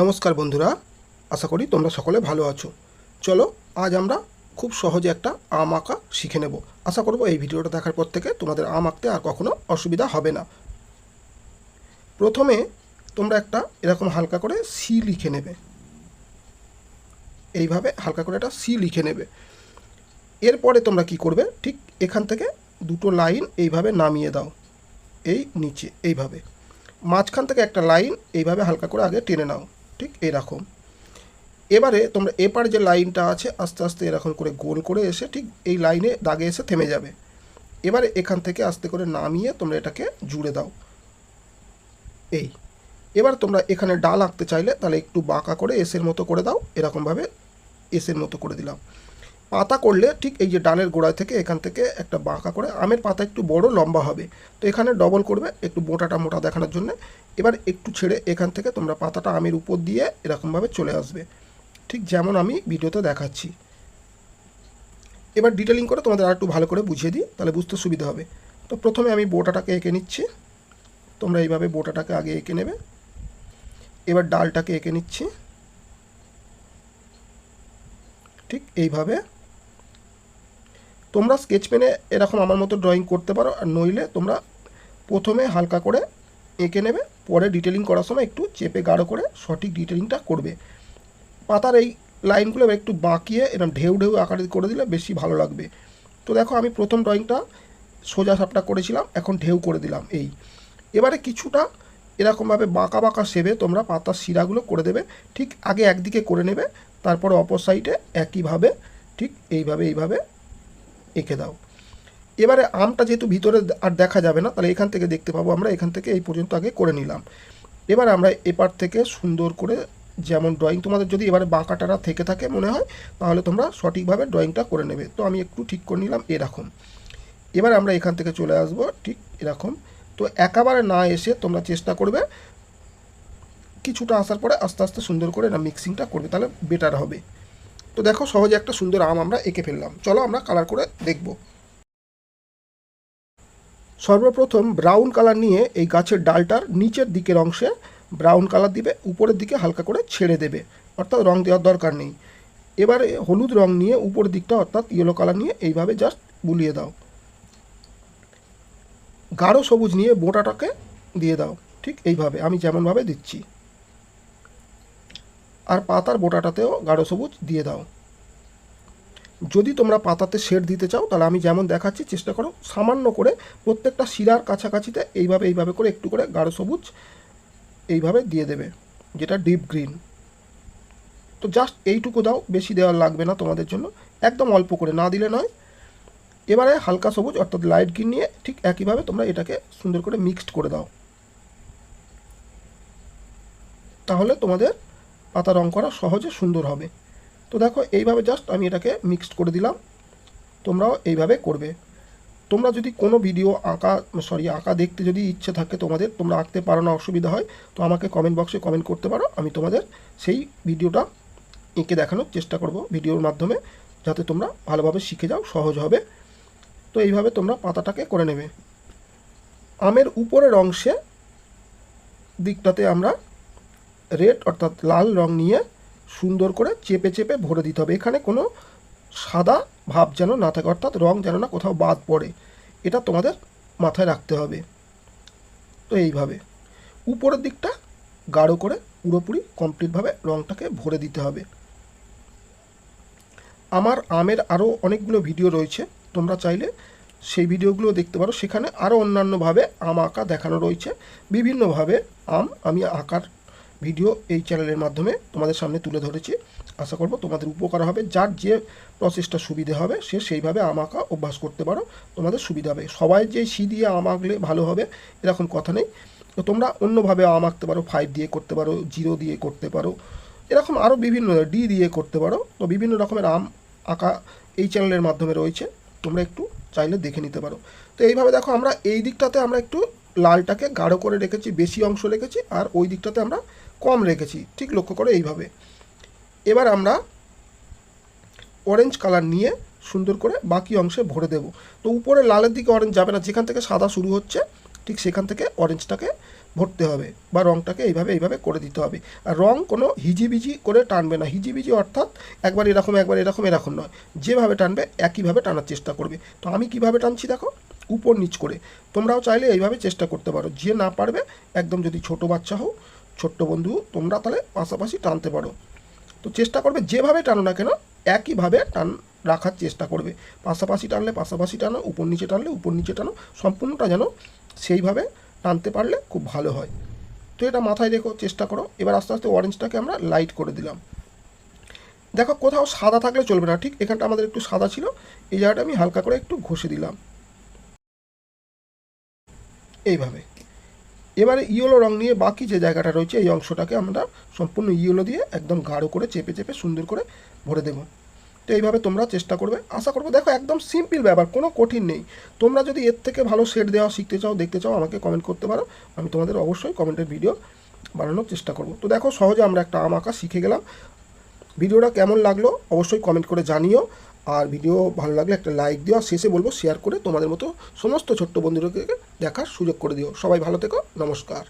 নমস্কার বন্ধুরা, আশা করি তোমরা সকলে ভালো আছো। চলো, আজ আমরা খুব সহজে একটা আম আঁকা শিখে নেব। আশা করব এই ভিডিওটা দেখার পর থেকে তোমাদের আম আঁকতে আর কখনো অসুবিধা হবে না। প্রথমে তোমরা একটা এরকম হালকা করে সি লিখে নেবে। এইভাবে হালকা করে একটা সি লিখে নেবে। এরপরে তোমরা কি করবে? ঠিক এখান থেকে দুটো লাইন এইভাবে নামিয়ে দাও। এই নিচে, এইভাবে। মাঝখান থেকে একটা লাইন এইভাবে হালকা করে আগে টেনে নাও। ঠিক এরকম। এবারে তোমরা এপার যে লাইনটা আছে, আস্তে আস্তে এরকম করে গোল করে এসে ঠিক এই লাইনে দাগে এসে থেমে যাবে। এবারে এখান থেকে আস্তে করে নামিয়ে তোমরা এটাকে জুড়ে দাও। এই। এবার তোমরা এখানে ডাল আঁকতে চাইলে তাহলে একটু বাঁকা করে এসের মতো করে দাও। এরকমভাবে এসের মতো করে দিলাম। পাতা করলে ঠিক এই যে ডালের গোড়ায় থেকে এখান থেকে একটা বাঁকা করে আমের পাতা একটু বড়, লম্বা হবে। তো এখানে ডবল করবে একটু মোটাটা মোটা দেখানোর জন্য। এবার একটু ছেড়ে এখান থেকে তোমরা পাতাটা আমের উপর দিয়ে এরকমভাবে চলে আসবে। ঠিক যেমন আমি ভিডিওতে দেখাচ্ছি। এবার ডিটেলিং করে তোমাদের আর একটু ভালো করে বুঝিয়ে দিই, তাহলে বুঝতে সুবিধা হবে। তো প্রথমে আমি বোটাটাকে এঁকে নিচ্ছি। তোমরা এইভাবে বোটাটাকে আগে এঁকে নেবে। এবার ডালটাকে এঁকে নিচ্ছি। ঠিক এইভাবে। তোমরা স্কেচ পেনে এরকম আমার মতো ড্রয়িং করতে পারো, আর নইলে তোমরা প্রথমে হালকা করে এঁকে নেবে, পরে ডিটেলিং করার সময় একটু চেপে গাঢ় করে সঠিক ডিটেলিংটা করবে। পাতার এই লাইনগুলো একটু বাঁকিয়ে এরকম ঢেউ ঢেউ আকারে করে দিলে বেশি ভালো লাগবে। তো দেখো আমি প্রথম ড্রয়িংটা সোজা সাপটা করেছিলাম, এখন ঢেউ করে দিলাম, এই। এবারে কিছুটা এরকমভাবে বাঁকা বাঁকা সেবে তোমরা পাতার শিরাগুলো করে দেবে, ঠিক আগে একদিকে করে নেবে, তারপর অপর সাইডে একইভাবে, ঠিক এইভাবে এইভাবে এঁকে দাও। এবারে আমটা যেহেতু ভিতরে আর দেখা যাবে না, তাহলে এখান থেকে দেখতে পাবো আমরা, এখান থেকে এই পর্যন্ত আগে করে নিলাম। এবার আমরা এপার থেকে সুন্দর করে যেমন ড্রয়িং তোমাদের যদি এবারে বাঁকাটারা থেকে থাকে মনে হয়, তাহলে তোমরা সঠিকভাবে ড্রয়িংটা করে নেবে। তো আমি একটু ঠিক করে নিলাম এরকম। এবার আমরা এখান থেকে চলে আসব ঠিক এরকম। তো একেবারে না এসে তোমরা চেষ্টা করবে, কিছুটা আসার পরে আস্তে আস্তে সুন্দর করে না মিক্সিংটা করবে, তাহলে বেটার হবে। তো দেখো সহজে একটা সুন্দর আম আমরা এঁকে ফেললাম। চলো আমরা কালার করে দেখব। সর্বপ্রথম ব্রাউন কালার নিয়ে এই গাছের ডালটার নিচের দিকের অংশে ব্রাউন কালার দিবে, উপরের দিকে হালকা করে ছেড়ে দেবে, অর্থাৎ রং দেওয়ার দরকার নেই। এবারে হলুদ রং নিয়ে উপরের দিকটা, অর্থাৎ ইয়েলো কালার নিয়ে এইভাবে জাস্ট বুলিয়ে দাও। গাঢ় সবুজ নিয়ে বোটাটাকে দিয়ে দাও, ঠিক এইভাবে, আমি যেমনভাবে দিচ্ছি। আর পাতার বোটাটাতেও গাঢ় সবুজ দিয়ে দাও। যদি তোমরা পাতাতে শেড দিতে চাও, তাহলে আমি যেমন দেখাচ্ছি, চেষ্টা করো সামান্য করে প্রত্যেকটা শিরার কাছাকাছিতে এইভাবে এইভাবে করে একটু করে গাঢ় সবুজ এইভাবে দিয়ে দেবে, যেটা ডিপ গ্রিন তো জাস্ট এইটুকু দাও, বেশি দেওয়ার লাগবে না তোমাদের জন্য, একদম অল্প করে, না দিলে নয়। এবারে হালকা সবুজ, অর্থাৎ লাইট গ্রিন নিয়ে ঠিক একইভাবে তোমরা এটাকে সুন্দর করে মিক্সড করে দাও। তাহলে তোমাদের পাতা রং করা সহজে সুন্দর হবে। তো দেখো, এইভাবে জাস্ট আমি এটাকে মিক্সড করে দিলাম। তোমরাও এইভাবে করবে। তোমরা যদি কোনো ভিডিও আঁকা সরি আঁকা দেখতে যদি ইচ্ছে থাকে তোমাদের, তোমরা আঁকতে পারো না, অসুবিধা হয়, তো আমাকে কমেন্ট বক্সে কমেন্ট করতে পারো। আমি তোমাদের সেই ভিডিওটা এঁকে দেখানোর চেষ্টা করব ভিডিওর মাধ্যমে, যাতে তোমরা ভালোভাবে শিখে যাও, সহজ হবে। তো এইভাবে তোমরা পাতাটাকে করে নেবে। আমের উপরের অংশে দিকটাতে আমরা রেড অর্থাৎ লাল রং নিয়ে সুন্দর করে চেপে চেপে ভরে দিতে হবে। এখানে কোনো সাদা ভাব যেন না থাকে, অর্থাৎ রং যেন না কোথাও বাদ পড়ে। এটা তোমাদের মাথায় রাখতে হবে। তো এইভাবে। উপরের দিকটা গাঢ় করে পুরোপুরি কমপ্লিটভাবে রংটাকে ভরে দিতে হবে। আমার আমের আরও অনেকগুলো ভিডিও রয়েছে। তোমরা চাইলে সেই ভিডিওগুলো দেখতে পারো। সেখানে আরও অন্যান্যভাবে আম আঁকা দেখানো রয়েছে। বিভিন্নভাবে আম আমি আঁকার ভিডিও এই চ্যানেলের মাধ্যমে তোমাদের সামনে তুলে ধরেছি। আশা করব তোমাদের উপকার হবে। যার যে প্রসেসটা সুবিধে হবে, সে সেইভাবে আম আঁকা অভ্যাস করতে পারো, তোমাদের সুবিধা হবে। সবাই যে সি দিয়ে আম আঁকলে ভালো হবে, এরকম কথা নেই। তো তোমরা অন্যভাবে আম আঁকতে পারো ফাইভ দিয়ে করতে পারো জিরো দিয়ে করতে পারো, এরকম আরও বিভিন্ন ডি দিয়ে করতে পারো। তো বিভিন্ন রকমের আম আঁকা এই চ্যানেলের মাধ্যমে রয়েছে। তোমরা একটু চাইলে দেখে নিতে পারো। তো এইভাবে দেখো, আমরা এই দিকটাতে আমরা একটু লালটাকে গাঢ় করে রেখেছি, বেশি অংশ রেখেছি, আর ওই দিকটাতে আমরা কম রেখেছি, ঠিক লক্ষ্য করে এইভাবে। এবার আমরা অরেঞ্জ কালার নিয়ে সুন্দর করে বাকি অংশে ভরে দেব। তো উপরে লালের দিকে অরেঞ্জ যাবে না, যেখান থেকে সাদা শুরু হচ্ছে, ঠিক সেখান থেকে অরেঞ্জটাকে ভরতে হবে বা রঙটাকে এইভাবে এইভাবে করে দিতে হবে। আর রং কোনো হিজিবিজি করে টানবে না। হিজিবিজি অর্থাৎ একবার এরকম একবার এরকম এরকম নয়। যেভাবে টানবে, একইভাবে টানার চেষ্টা করবে। তো আমি কীভাবে টানছি দেখো? উপর নিচ করে। তোমরাও চাইলে এইভাবে চেষ্টা করতে পারো। যে না পারবে, একদম যদি ছোট বাচ্চা হও ছোট্ট বন্ধু, তোমরা তাহলে পাশাপাশি টানতে পারো। তো চেষ্টা করবে, যেভাবে টানো না কেন, একইভাবে টান, রাখার চেষ্টা করবে। পাশাপাশি টানলে পাশাপাশি টানো, উপর নিচে টানলে উপর নিচে টানো, সম্পূর্ণটা যেন সেইভাবে টানতে পারলে খুব ভালো হয়। তো এটা মাথায় রেখো, চেষ্টা করো। এবার আস্তে আস্তে অরেঞ্জটাকে আমরা লাইট করে দিলাম। দেখো, কোথাও সাদা থাকলে চলবে না, ঠিক এখানটা আমাদের একটু সাদা ছিল, এই জায়গাটা আমি হালকা করে একটু ঘষে দিলাম। এইভাবে। এবারে ইয়েলো রং নিয়ে বাকি যে জায়গাটা রয়েছে, এই অংশটাকে আমরা সম্পূর্ণ ইয়েলো দিয়ে একদম গাঢ় করে চেপে চেপে সুন্দর করে ভরে দেবো। তো এইভাবে তোমরা চেষ্টা করবে। আশা করব দেখো একদম সিম্পল ব্যাপার, কোনো কঠিন নেই। তোমরা যদি এর থেকে ভালো সেট দেওয়া শিখতে চাও, দেখতে চাও, আমাকে কমেন্ট করতে পারো। আমি তোমাদের অবশ্যই কমেন্টের ভিডিও বানানোর চেষ্টা করব। তো দেখো সহজে আমরা একটা আম আঁকা শিখে গেলাম। ভিডিওটা কেমন লাগল অবশ্যই কমেন্ট করে জানিও। আর ভিডিও ভালো লাগলে একটা লাইক দিও। আর শেষে বলব শেয়ার করে তোমাদের মতো সমস্ত ছোট্ট বন্ধুদেরকে দেখার সুযোগ করে দিও। সবাই ভালো থেকো, নমস্কার।